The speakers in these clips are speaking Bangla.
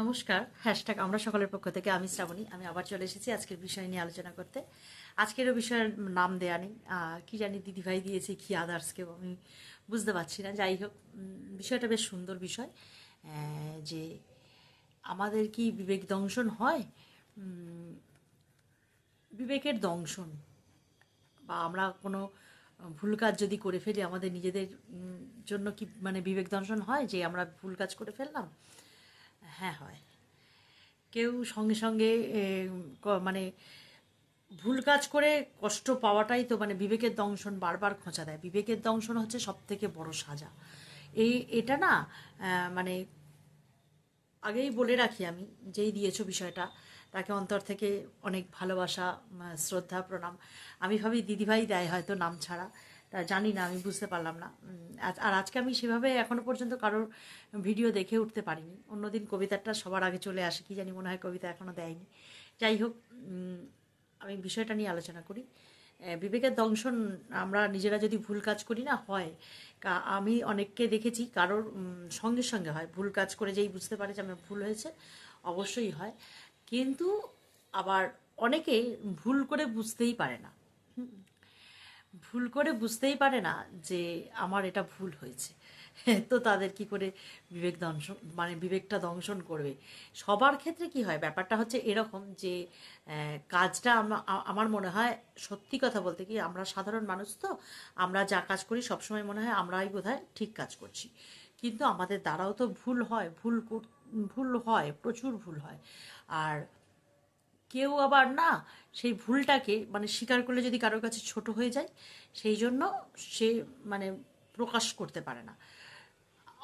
নমস্কার হ্যাশট্যাগ আমরা সকলের পক্ষ থেকে, আমি শ্রাবণী, আমি আবার চলে এসেছি আজকের বিষয় নিয়ে আলোচনা করতে। আজকেরও বিষয়ের নাম দেয়া নেই। কি জানি দিদিভাই দিয়েছে, কি আদার্স কেউ আমি বুঝতে পারছি না। যাই হোক বিষয়টা বেশ সুন্দর বিষয় যে আমাদের কি বিবেক দংশন হয়? বিবেকের দংশন, বা আমরা কোনো ভুল কাজ যদি করে ফেলি, আমাদের নিজেদের জন্য কি মানে বিবেক দংশন হয়? যে আমরা ভুল কাজ করে ফেললাম হ্যাঁ হয়। কেউ সঙ্গে সঙ্গে মানে ভুল কাজ করে কষ্ট পাওয়াটাই তো মানে বিবেকের দংশন বারবার খোঁচা দেয়। বিবেকের দংশন হচ্ছে সব থেকে বড় সাজা। এই, এটা না মানে আগেই বলে রাখি আমি, যেই দিয়েছ বিষয়টা, তাকে অন্তর থেকে অনেক ভালোবাসা শ্রদ্ধা, প্রণাম। আমি ভাবি, দিদিভাই দেয় হয়তো নাম ছাড়া। তা জানি না, আমি বুঝতে পারলাম না। আর আজকে আমি সেভাবে এখনও পর্যন্ত কারোর ভিডিও দেখে উঠতে পারিনি। অন্যদিন কবিতাটা সবার আগে চলে আসে, কি জানি মনে হয় কবিতা এখনও দেয়নি। যাই হোক আমি বিষয়টা নিয়ে আলোচনা করি। বিবেকের দংশন আমরা নিজেরা যদি ভুল কাজ করি না, হয়। আমি অনেককে দেখেছি, কারোর সঙ্গে সঙ্গে হয়। ভুল কাজ করে যেই বুঝতে পারে যে আমার ভুল হয়েছে, অবশ্যই হয়। কিন্তু আবার অনেকে ভুল করে বুঝতেই পারে না। ভুল করে বুঝতেই পারে না যে আমার এটা ভুল হয়েছে। তো তাদের কি করে বিবেক দংশন মানে বিবেকটা দংশন করবে? সবার ক্ষেত্রে কি হয়? ব্যাপারটা হচ্ছে এরকম যে কাজটা আমার মনে হয় সত্যি কথা বলতে কি, আমরা সাধারণ মানুষ তো, আমরা যা কাজ করি সবসময় মনে হয় আমরাই বোধহয় ঠিক কাজ করছি। কিন্তু আমাদের দ্বারাও তো ভুল হয়, ভুল ভুল হয়, প্রচুর ভুল হয়। আর কেউ আবার না সেই ভুলটাকে মানে স্বীকার করলে যদি কারোর কাছে ছোট হয়ে যায়, সেই জন্য সে মানে প্রকাশ করতে পারে না।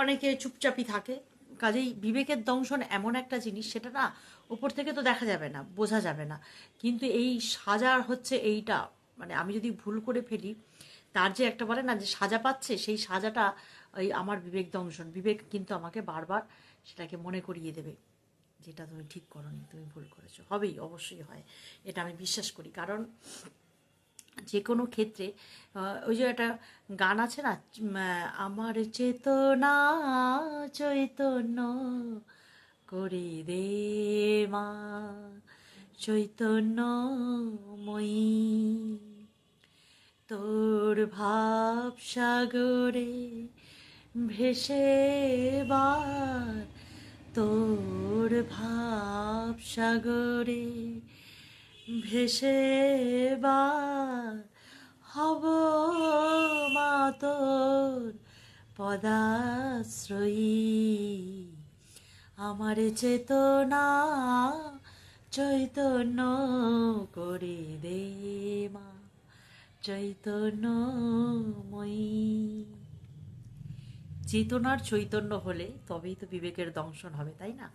অনেকে চুপচাপই থাকে। কাজেই বিবেকের দংশন এমন একটা জিনিস, সেটা না উপর থেকে তো দেখা যাবে না, বোঝা যাবে না। কিন্তু এই সাজার হচ্ছে এইটা। মানে আমি যদি ভুল করে ফেলি, তার যে একটা বলে না যে সাজা পাচ্ছে, সেই সাজাটা ওই আমার বিবেক দংশন। বিবেক কিন্তু আমাকে বারবার সেটাকে মনে করিয়ে দেবে। যেটা তুমি ঠিক করনি, তুমি ভুল করেছ। হবেই, অবশ্যই হয়। এটা আমি বিশ্বাস করি। কারণ যে কোনো ক্ষেত্রে ওই যে একটা গান আছে না আমার চেতনা চৈতন্য করে দে মা, চৈতন্য চৈতন্যময়ী তোর ভাব সাগরে ভেসে বার তোর ভাব সাগরে ভেসে হব মা তোর পদাশ্রয়ী। আমার চেতনা চৈতন্য করে দে মা, চৈতন্যময়ী। চেতনার চৈতন্য হলে তবেই তো বিবেকের দংশন হবে, তাই না?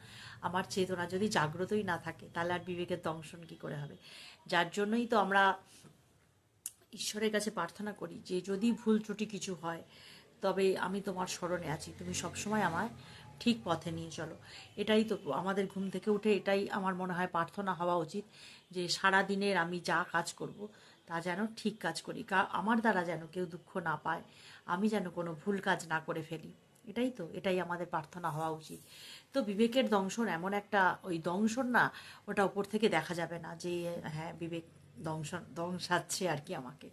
আমার চেতনা যদি জাগ্রতই না থাকে, তাহলে আর বিবেকের দংশন কি করে হবে? যার জন্যই তো আমরা ঈশ্বরের কাছে প্রার্থনা করি যে যদি ভুল ত্রুটি কিছু হয়, তবে আমি তোমার স্মরণে আছি, তুমি সবসময় আমায় ঠিক পথে নিয়ে চলো। এটাই তো আমাদের ঘুম থেকে উঠে এটাই আমার মনে হয় প্রার্থনা হওয়া উচিত যে সারা দিনের আমি যা কাজ করব তা যেন ঠিক কাজ করি, কা, আমার দ্বারা যেন কেউ দুঃখ না পায়, আমি যেন কোনো ভুল কাজ না করে ফেলি। এটাই তো, এটাই আমাদের প্রার্থনা হওয়া উচিত। তো বিবেকের দংশন এমন একটা, ওই দংশন না, ওটা উপর থেকে দেখা যাবে না যে হ্যাঁ বিবেক দংশন দংশাচ্ছে আর কি আমাকে।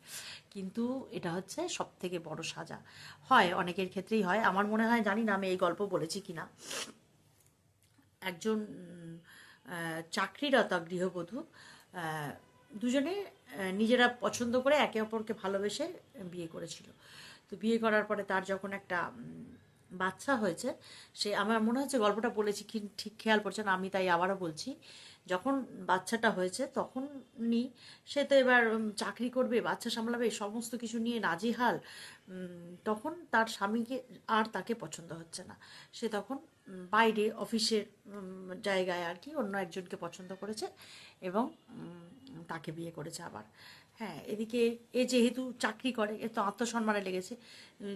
কিন্তু এটা হচ্ছে সব থেকে বড় সাজা। হয়, অনেকের ক্ষেত্রেই হয়। আমার মনে হয়, জানি না আমি এই গল্প বলেছি কি না একজন চাকরিরতা গৃহবধূ দুজনে নিজেরা পছন্দ করে একে অপরকে ভালোবেসে বিয়ে করেছিল। তো বিয়ে করার পরে তার যখন একটা বাচ্চা হয়েছে, সে আমার মনে হচ্ছে গল্পটা বলেছি, কি ঠিক খেয়াল পড়ছে না, আমি তাই আবারও বলছি, যখন বাচ্চাটা হয়েছে তখন নি সে তো এবার চাকরি করবে, বাচ্চা সামলাবে, সমস্ত কিছু নিয়ে নাজেহাল তখন তার স্বামীকে আর তাকে পছন্দ হচ্ছে না। সে তখন বাইরে অফিসের জায়গায় আর কি অন্য একজনকে পছন্দ করেছে এবং তাকে বিয়ে করেছে আবার। হ্যাঁ এদিকে এ যেহেতু চাকরি করে, এ তো আত্মসম্মানে লেগেছে।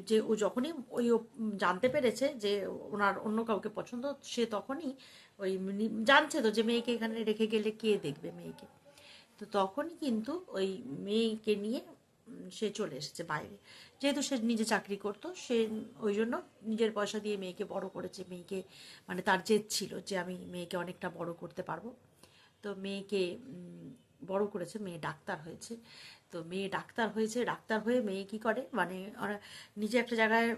যে ও যখনই, ওই ও জানতে পেরেছে যে ওনার অন্য কাউকে পছন্দ, সে তখনই ওই জানছে তো যে মেয়েকে এখানে রেখে গেলে কে দেখবে মেয়েকে। তো তখনই কিন্তু ওই মেয়েকে নিয়ে সে চলে এসেছে বাইরে। যেহেতু সে নিজে চাকরি করতো, সে ওই জন্য নিজের পয়সা দিয়ে মেয়েকে বড় করেছে। মেয়েকে মানে তার জেদ ছিল যে আমি মেয়েকে অনেকটা বড় করতে পারব। তো মেয়েকে বড় করেছে, মেয়ে ডাক্তার হয়েছে। তো মেয়ে ডাক্তার হয়েছে, ডাক্তার হয়ে মেয়ে কি করে? মানে ওরা নিজে একটা জায়গায়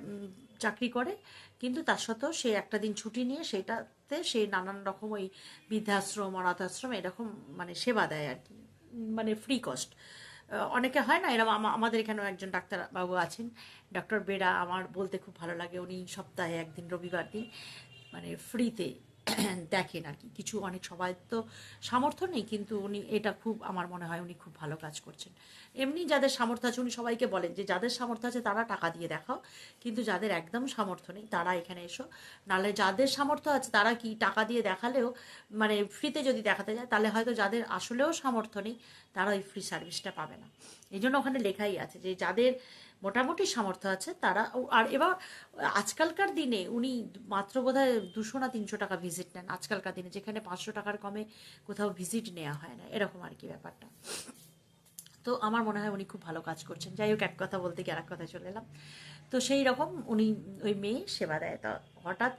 চাকরি করে, কিন্তু তার সত্ত্বেও সে একটা দিন ছুটি নিয়ে সেটাতে সে নানান রকম ওই বৃদ্ধাশ্রম অনাথ আশ্রম এরকম মানে সেবা দেয় আর কি মানে ফ্রি কস্ট অনেকে হয় না এরকম আমাদের এখানেও একজন ডাক্তারবাবু আছেন ডক্টর বেড়া আমার বলতে খুব ভালো লাগে। উনি সপ্তাহে একদিন, রবিবার দিন মানে ফ্রিতে দেখেন আর কি। কিছু অনেক সবাই তো সামর্থ্য নেই, কিন্তু উনি এটা খুব, আমার মনে হয় উনি খুব ভালো কাজ করছেন। এমনি যাদের সামর্থ্য আছে, উনি সবাইকে বলেন যে যাদের সামর্থ্য আছে তারা টাকা দিয়ে দেখাও, কিন্তু যাদের একদম সামর্থ্য নেই তারা এখানে এসো। নাহলে যাদের সামর্থ্য আছে তারা কি টাকা দিয়ে দেখালেও মানে ফ্রিতে যদি দেখাতে যায়, তাহলে হয়তো যাদের আসলেও সামর্থ্য নেই তারা ওই ফ্রি সার্ভিসটা পাবে না। এই জন্য ওখানে লেখাই আছে যে যাদের মোটামুটি সামর্থ্য আছে। তারা আর এবার আজকালকার দিনে উনি মাত্র বোধ হয় দুশো না তিনশো টাকা ভিজিট নেন। আজকালকার দিনে যেখানে পাঁচশো টাকার কমে কোথাও ভিজিট নেওয়া হয় না। এরকম আর কি ব্যাপারটা। তো আমার মনে হয় উনি খুব ভালো কাজ করছেন। যাই হোক, এক কথা বলতে গিয়ে আর এক কথায় চলে এলাম। তো সেই রকম উনি ওই মেয়ে সেবা দেয়। তা হঠাৎ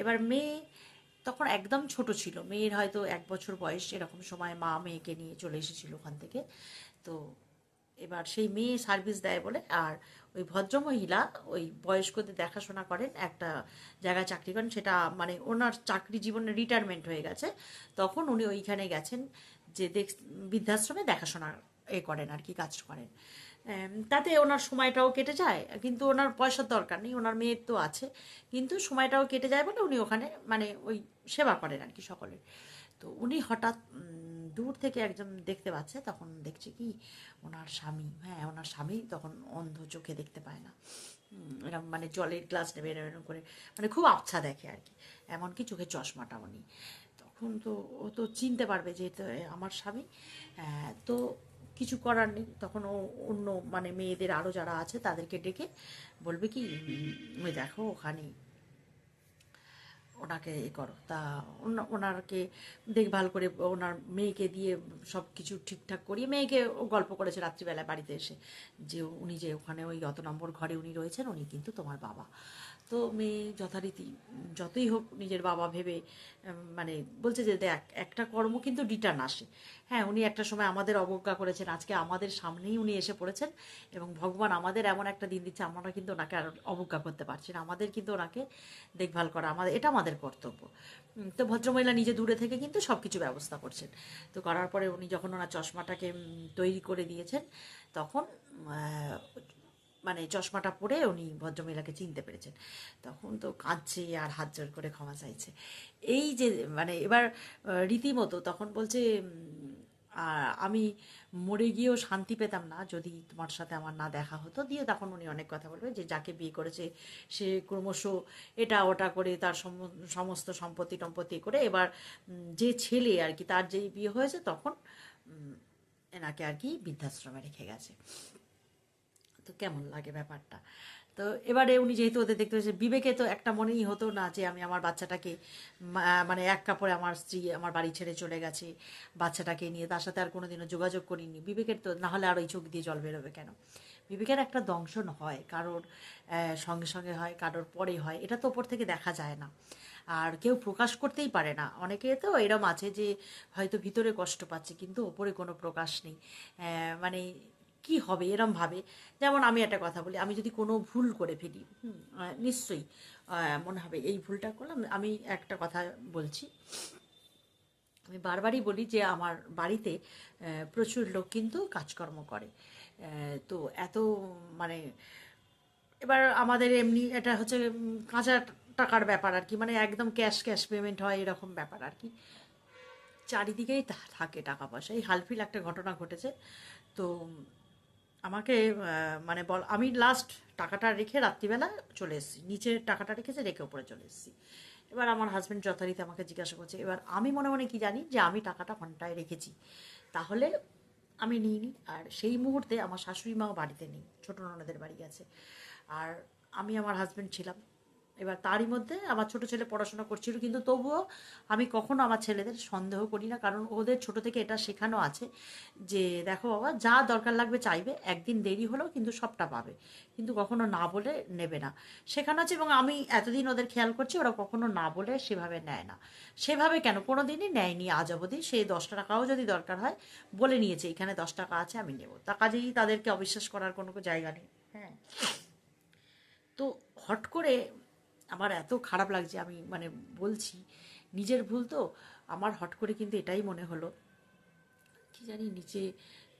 এবার মেয়ে তখন একদম ছোট ছিল। মেয়ের হয়তো এক বছর বয়স এরকম সময় মা মেয়েকে নিয়ে চলে এসেছিল ওখান থেকে। তো এবার সেই মেয়ে সার্ভিস দেয় বলে আর ওই ভদ্রমহিলা ওই বয়স্কদের দেখাশোনা করেন, একটা জায়গায় চাকরি করেন, সেটা মানে ওনার চাকরি জীবনে রিটায়ারমেন্ট হয়ে গেছে। তখন উনি ওইখানে গেছেন যে দেখ বৃদ্ধাশ্রমে দেখাশোনা এ করেন আর কি, কাজ করেন। তাতে ওনার সময়টাও কেটে যায়, কিন্তু ওনার পয়সার দরকার নেই, ওনার মেয়ের তো আছে। কিন্তু সময়টাও কেটে যায় বলে উনি ওখানে মানে ওই সেবা করেন আর কি সকলের। তো উনি হঠাৎ দূর থেকে একজন দেখতে পাচ্ছে, তখন দেখছে কি, ওনার স্বামী হ্যাঁ ওনার স্বামী তখন অন্ধ চোখে দেখতে পায় না। এরম মানে জলের গ্লাস নেবে এরম এরম করে মানে খুব আবছা দেখে আর কি, এমনকি চোখে চশমাটা উনি। তখন তো ও তো চিনতে পারবে যে আমার স্বামী তো কিছু করার নেই। তখন ও অন্য মানে মেয়েদের আরও যারা আছে তাদেরকে ডেকে বলবে কি ওই দেখো ওখানে ওনাকে এ করো। তা ওনা- ওনারকে দেখভাল করে ওনার মেয়েকে দিয়ে সব কিছু ঠিকঠাক করিয়ে মেয়েকে ও গল্প করেছে রাত্রিবেলায় বাড়িতে এসে যে উনি যে ওখানে ওই অত নম্বর ঘরে উনি রয়েছেন, উনি কিন্তু তোমার বাবা। তো মেয়ে যথারীতি, যতই হোক নিজের বাবা ভেবে মানে বলছে যে দেখ, একটা কর্ম কিন্তু রিটার্ন আসে। হ্যাঁ উনি একটা সময় আমাদের অবজ্ঞা করেছেন, আজকে আমাদের সামনেই উনি এসে পড়েছেন এবং ভগবান আমাদের এমন একটা দিন দিচ্ছে, আমরা কিন্তু ওনাকে আর অবজ্ঞা করতে পারছি না। আমাদের কিন্তু ওনাকে দেখভাল করা, আমাদের, এটা আমাদের কর্তব্য। তো ভদ্রমহিলা নিজে দূরে থেকে কিন্তু সব কিছু ব্যবস্থা করছেন। তো করার পরে উনি যখন ওনার চশমাটাকে তৈরি করে দিয়েছেন, তখন মানে চশমাটা পরে উনি ভদ্রমহিলাকে চিনতে পেরেছেন। তখন তো কাঁদছে আর হাত জোর করে ক্ষমা চাইছে। এই যে মানে এবার রীতিমতো তখন বলছে আমি মরে গিয়েও শান্তি পেতাম না, যদি তোমার সাথে আমার না দেখা হতো। দিয়ে তখন উনি অনেক কথা বলবে যে, যাকে বিয়ে করেছে, সে ক্রমশ এটা ওটা করে তার সম- সমস্ত সম্পত্তি টম্পত্তি করে এবার যে ছেলে আর কি, তার যেই বিয়ে হয়েছে, তখন এনাকে আর কি বৃদ্ধাশ্রমে রেখে গেছে। তো কেমন লাগে ব্যাপারটা? তো এবারে উনি যেহেতু ওদের দেখতে পেয়েছে, বিবেকে তো একটা মনেই হতো না যে আমি আমার বাচ্চাটাকে মানে এক কাপড়ে আমার স্ত্রী, আমার বাড়ি ছেড়ে চলে গেছে, বাচ্চাটাকে নিয়ে, তার সাথে আর কোনোদিনও যোগাযোগ করিনি। বিবেকের তো, না হলে আর ওই চোখ দিয়ে জল বেরোবে কেন? বিবেকের একটা দংশন হয়, কারোর সঙ্গে সঙ্গে হয়, কারোর পরে হয়, এটা তো ওপর থেকে দেখা যায় না। আর কেউ প্রকাশ করতেই পারে না। অনেকে তো এরম আছে যে হয়তো ভিতরে কষ্ট পাচ্ছে, কিন্তু ওপরে কোনো প্রকাশ নেই। মানে কি হবে, এরম ভাবে। যেমন আমি একটা কথা বলি, আমি যদি কোনো ভুল করে ফেলি নিশ্চয়ই মনে হবে এই ভুলটা করলাম, আমি একটা কথা বলছি। আমি বারবারই বলি যে আমার বাড়িতে প্রচুর লোক কিন্তু কাজকর্ম করে। তো এত মানে এবার আমাদের এমনি এটা হচ্ছে কাঁচা টাকার ব্যাপার আর কি মানে একদম ক্যাশ ক্যাশ পেমেন্ট হয় এরকম ব্যাপার আর কি। চারিদিকেই থাকে টাকা পয়সা। এই হালফিল একটা ঘটনা ঘটেছে, তো আমাকে মানে বল, আমি লাস্ট টাকাটা রেখে রাত্রিবেলা চলে এসেছি। নিচে টাকাটা রেখেছে, রেখে ওপরে চলে এসেছি। এবার আমার হাজব্যান্ড যথারীতি আমাকে জিজ্ঞাসা করছে, এবার আমি মনে মনে কি জানি যে আমি টাকাটা ঘন্টায় রেখেছি। তাহলে আমি নিইনি, আর সেই মুহূর্তে আমার শাশুড়ি মাও বাড়িতে নেই, ছোটো ননদের বাড়ি গেছে আর আমি আমার হাজব্যান্ড ছিলাম। এবার তারই মধ্যে আমার ছোট ছেলে পড়াশোনা করছিল, কিন্তু তবুও আমি কখনো আমার ছেলেদের সন্দেহ করি না, কারণ ওদের ছোট থেকে এটা শেখানো আছে যে, দেখো বাবা, যা দরকার লাগবে চাইবে, একদিন দেরি হলেও কিন্তু সবটা পাবে, কিন্তু কখনো না বলে নেবে না। শেখানো আছে এবং আমি এতদিন ওদের খেয়াল করছি, ওরা কখনো না বলে সেভাবে নেয় না। সেভাবে কেন? কোনো দিনই নেয়নি, আজ অবধি সেই দশ টাকাও যদি দরকার হয়, বলে নিয়েছে, এখানে দশ টাকা আছে, আমি নেব। তা কাজেই তাদেরকে অবিশ্বাস করার কোনো জায়গা নেই। হ্যাঁ। তো হট করে আমার এত খারাপ লাগছে, আমি মানে বলছি, নিজের ভুল তো, আমার হট করে কিন্তু এটাই মনে হলো। কি জানি নিচে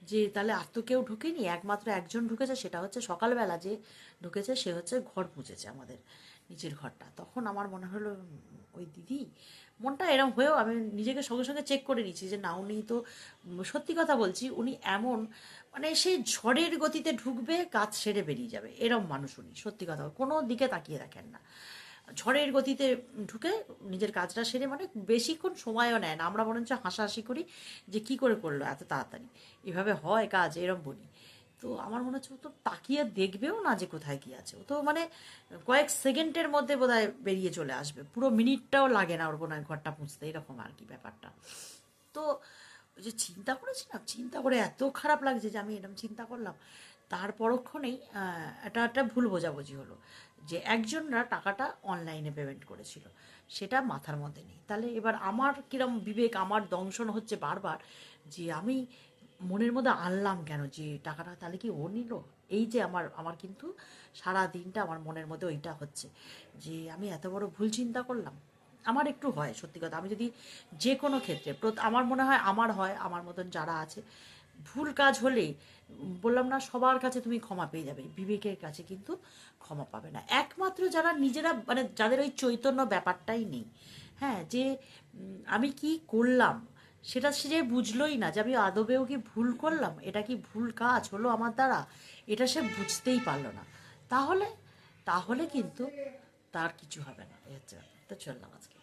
যে তাহলে আর তো কেউ ঢুকেনি, একমাত্র একজন ঢুকেছে, সেটা হচ্ছে সকালবেলা যে ঢুকেছে, সে হচ্ছে ঘর মুছেছে আমাদের নিচের ঘরটা। তখন আমার মনে হলো ওই দিদি, মনটা এরম হয়েও আমি নিজেকে সঙ্গে সঙ্গে চেক করে নিচ্ছি যে না, উনি তো সত্যি কথা বলছি, উনি এমন মানে সেই ঝড়ের গতিতে ঢুকবে, কাজ সেরে বেরিয়ে যাবে। এরম মানুষ উনি, সত্যি কথা, কোনো দিকে তাকিয়ে রাখেন না। ঝড়ের গতিতে ঢুকে নিজের কাজটা সেরে মানে বেশিক্ষণ সময়ও নেয় না। আমরা বরঞ্চ হাসাহাসি করি যে কি করে করল এত তাড়াতাড়ি। এভাবে হয় কাজ, এরম বলি। তো আমার মনে হচ্ছে ও তো তাকিয়ে দেখবেও না যে কোথায় কি আছে। ও তো মানে কয়েক সেকেন্ডের মধ্যে বোধহয় বেরিয়ে চলে আসবে। পুরো মিনিটটাও লাগে না ওর কোনো ঘরটা পুঁছতে এরকম আর কি ব্যাপারটা। তো ওই যে চিন্তা করেছিলাম, চিন্তা করে এত খারাপ লাগছে যে আমি এরকম চিন্তা করলাম। তার পরক্ষণেই এটা একটা ভুল বোঝাবুঝি হলো। যে একজনরা টাকাটা অনলাইনে পেমেন্ট করেছিল, সেটা মাথার মধ্যে নেই। তাহলে এবার আমার কিরম বিবেক, আমার দংশন হচ্ছে বারবার যে আমি মনের মধ্যে আনলাম কেন যে টাকাটা তাহলে কি ও নিল? এই যে আমার আমার কিন্তু সারা দিনটা আমার মনের মধ্যে ওইটা হচ্ছে যে আমি এত বড় ভুল চিন্তা করলাম। আমার একটু হয়, সত্যি কথা। আমি যদি যে কোনো ক্ষেত্রে আমার মনে হয় আমার হয়, আমার মতন যারা আছে ভুল কাজ হলে, বললাম না সবার কাছে তুমি ক্ষমা পেয়ে যাবে, বিবেকের কাছে কিন্তু ক্ষমা পাবে না। একমাত্র যারা নিজেরা মানে যাদের ওই চৈতন্য ব্যাপারটাই নেই। হ্যাঁ যে আমি কি করলাম, সেটা সে যে বুঝলোই না যে আমি আদবেও কি ভুল করলাম, এটা কি ভুল কাজ হলো আমার দ্বারা, এটা সে বুঝতেই পারল না। তাহলে তাহলে কিন্তু তার কিছু হবে না। এই হচ্ছে তো চললাম আজকে।